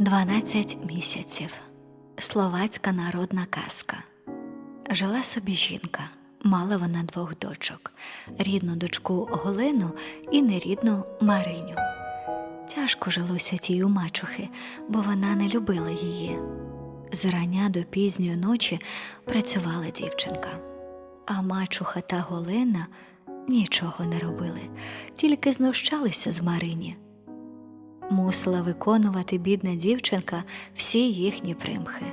Дванадцять місяців. Словацька народна казка. Жила собі жінка. Мала вона двох дочок: рідну дочку Голену і нерідну Мариню. Тяжко жилося тій у мачухи, бо вона не любила її. Зрання до пізньої ночі працювала дівчинка, а мачуха та Голена нічого не робили, тільки знущалися з Марині. Мусила виконувати бідна дівчинка всі їхні примхи.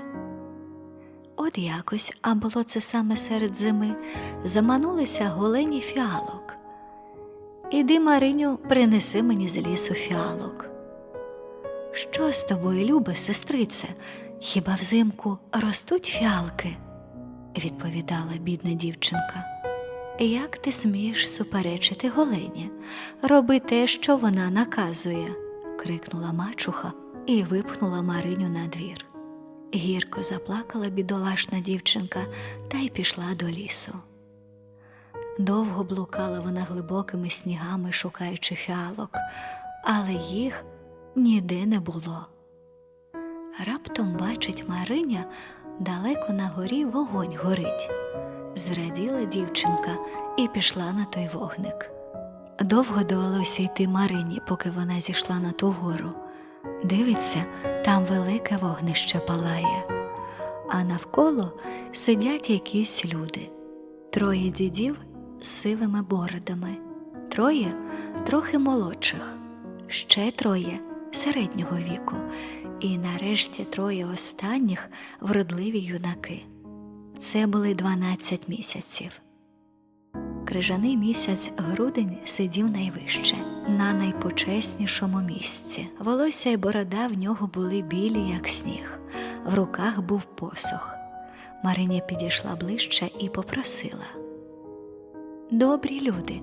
От якось, а було це саме серед зими, заманулися голені фіалок. Іди, Мариню, принеси мені з лісу фіалок. Що з тобою, любе, сестрице? Хіба взимку ростуть фіалки? відповідала бідна дівчинка. Як ти смієш суперечити голені? Роби те, що вона наказує, крикнула мачуха і випхнула Мариню на двір. Гірко заплакала бідолашна дівчинка та й пішла до лісу. Довго блукала вона глибокими снігами, шукаючи фіалок, але їх ніде не було. Раптом бачить Мариня, далеко на горі вогонь горить. Зраділа дівчинка і пішла на той вогник. Довго довелося йти Марині, поки вона зійшла на ту гору. Дивиться, там велике вогнище палає, а навколо сидять якісь люди. Троє дідів з сивими бородами, троє трохи молодших, ще троє середнього віку, і нарешті троє останніх вродливі юнаки. Це були 12 місяців. Крижаний місяць грудень сидів найвище, на найпочеснішому місці. Волосся й борода в нього були білі, як сніг, в руках був посох. Мариня підійшла ближче і попросила. Добрі люди,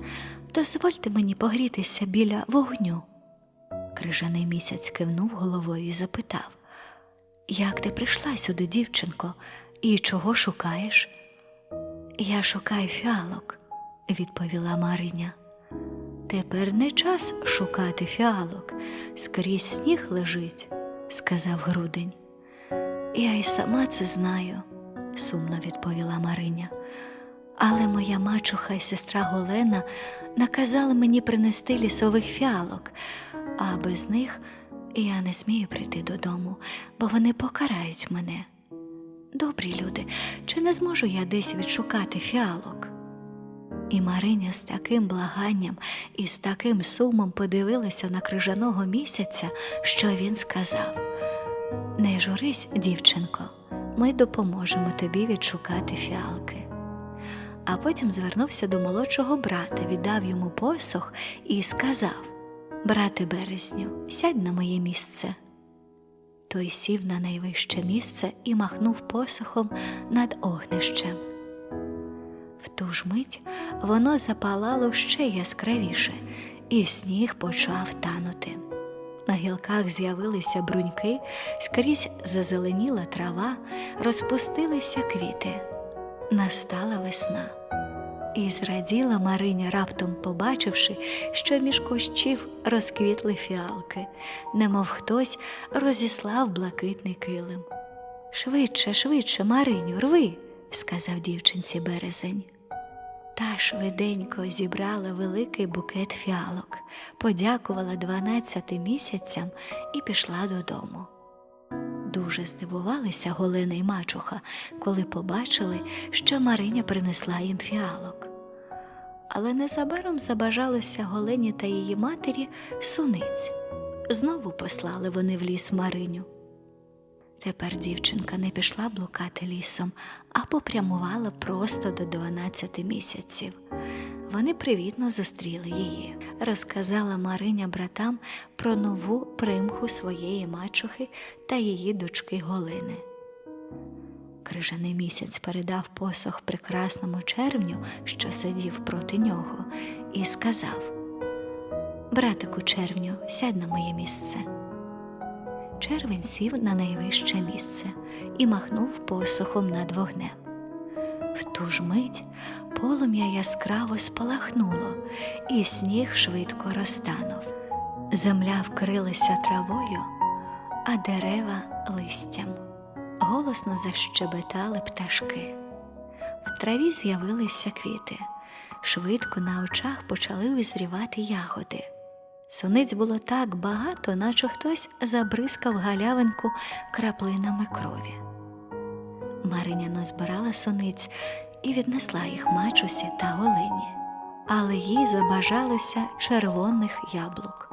дозвольте мені погрітися біля вогню. Крижаний місяць кивнув головою і запитав Як ти прийшла сюди, дівчинко, і чого шукаєш? Я шукаю фіалок, відповіла Мариня. Тепер не час шукати фіалок, скрізь сніг лежить, сказав грудень. Я й сама це знаю, сумно відповіла Мариня. Але моя мачуха і сестра Голена наказали мені принести лісових фіалок, а без них я не смію прийти додому, бо вони покарають мене. Добрі люди, чи не зможу я десь відшукати фіалок? І Мариня з таким благанням і з таким сумом подивилася на крижаного місяця, що він сказав: Не журись, дівчинко, ми допоможемо тобі відшукати фіалки. А потім звернувся до молодшого брата, віддав йому посох і сказав: Брате березню, сядь на моє місце. Той сів на найвище місце і махнув посохом над огнищем. Ту ж мить воно запалало ще яскравіше, і сніг почав танути. На гілках з'явилися бруньки, скрізь зазеленіла трава, розпустилися квіти. Настала весна. І зраділа Мариня, раптом побачивши, що між кущів розквітли фіалки, немов хтось розіслав блакитний килим. Швидше, швидше, Мариню, рви, сказав дівчинці березень. Та швиденько зібрала великий букет фіалок, подякувала дванадцяти місяцям і пішла додому. Дуже здивувалися Голина і мачуха, коли побачили, що Мариня принесла їм фіалок. Але незабаром забажалося Голені та її матері суниць. Знову послали вони в ліс Мариню. Тепер дівчинка не пішла блукати лісом, а попрямувала просто до 12 місяців. Вони привітно зустріли її. Розказала Мариня братам про нову примху своєї мачухи та її дочки Голини. Крижаний місяць передав посох прекрасному червню, що сидів проти нього, і сказав: Братику червню, сядь на моє місце. Червень сів на найвище місце і махнув посохом над вогнем. В ту ж мить полум'я яскраво спалахнуло, і сніг швидко розтанув. Земля вкрилася травою, а дерева листям. Голосно защебетали пташки. В траві з'явилися квіти. Швидко на очах почали визрівати ягоди. Суниць було так багато, наче хтось забризкав галявинку краплинами крові. Мариня назбирала суниць і віднесла їх мачусі та Голині, але їй забажалося червоних яблук.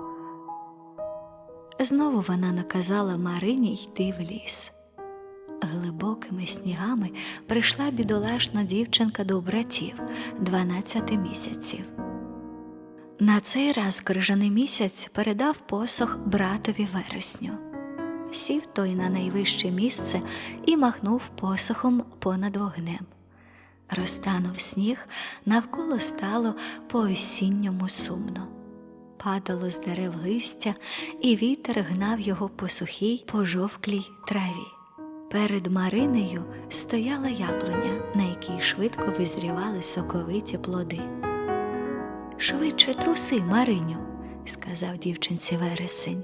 Знову вона наказала Марині йти в ліс. Глибокими снігами прийшла бідолашна дівчинка до братів 12 місяців. На цей раз крижаний місяць передав посох братові вересню. Сів той на найвище місце і махнув посохом понад вогнем. Розтанув сніг, навколо стало по осінньому сумно. Падало з дерев листя, і вітер гнав його по сухій, пожовклій траві. Перед Маринею стояла яблуня, на якій швидко визрівали соковиті плоди. Швидше труси, Мариню, сказав дівчинці вересень.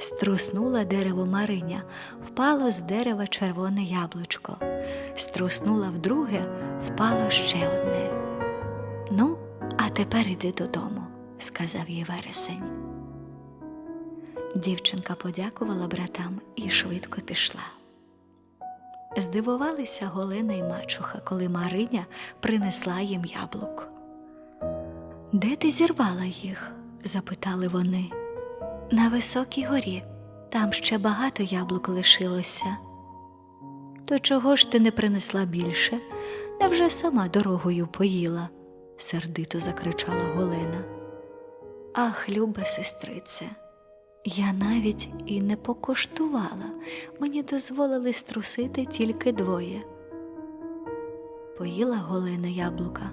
Струснула дерево Мариня, впало з дерева червоне яблучко. Струснула вдруге, впало ще одне. Ну, а тепер іди додому, сказав їй вересень. Дівчинка подякувала братам і швидко пішла. Здивувалися Голина і мачуха, коли Мариня принесла їм яблук. Де ти зірвала їх? запитали вони. На високій горі, там ще багато яблук лишилося. То чого ж ти не принесла більше? Невже сама дорогою поїла? сердито закричала Голина. Ах, любе сестрице, я навіть і не покуштувала, мені дозволили струсити тільки двоє. Поїла Голина яблука,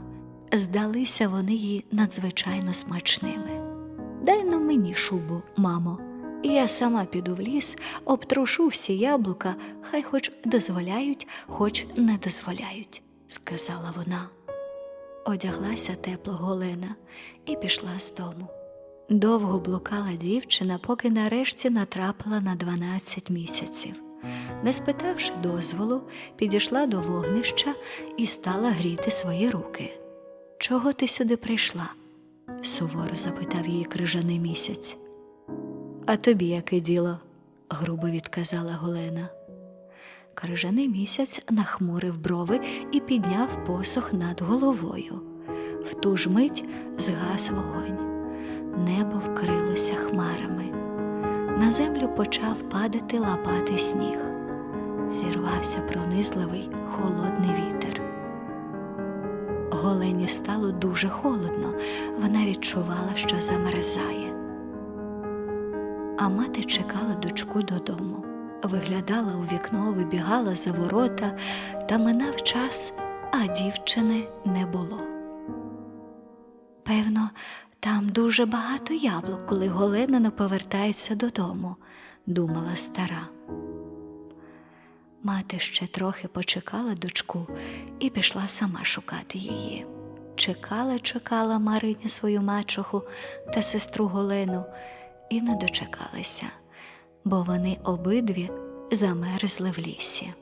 здалися вони їй надзвичайно смачними. Дай но мені шубу, мамо, я сама піду в ліс, обтрушу всі яблука, хай хоч дозволяють, хоч не дозволяють, сказала вона. Одяглася тепло Голина і пішла з дому. Довго блукала дівчина, поки нарешті натрапила на 12 місяців. Не спитавши дозволу, підійшла до вогнища і стала гріти свої руки. Чого ти сюди прийшла? суворо запитав її крижаний місяць. А тобі яке діло? грубо відказала Голена. Крижаний місяць нахмурив брови і підняв посох над головою. В ту ж мить згас вогонь. Небо вкрилося хмарами. На землю почав падати лапатий сніг. Зірвався пронизливий холодний вітер. Голені стало дуже холодно, вона відчувала, що замерзає. А мати чекала дочку додому, виглядала у вікно, вибігала за ворота, та минав час, а дівчини не було. Певно, там дуже багато яблук, коли Голена не повертається додому, думала стара. Мати ще трохи почекала дочку і пішла сама шукати її. Чекала, чекала Мариня свою мачуху та сестру Голену і не дочекалися, бо вони обидві замерзли в лісі.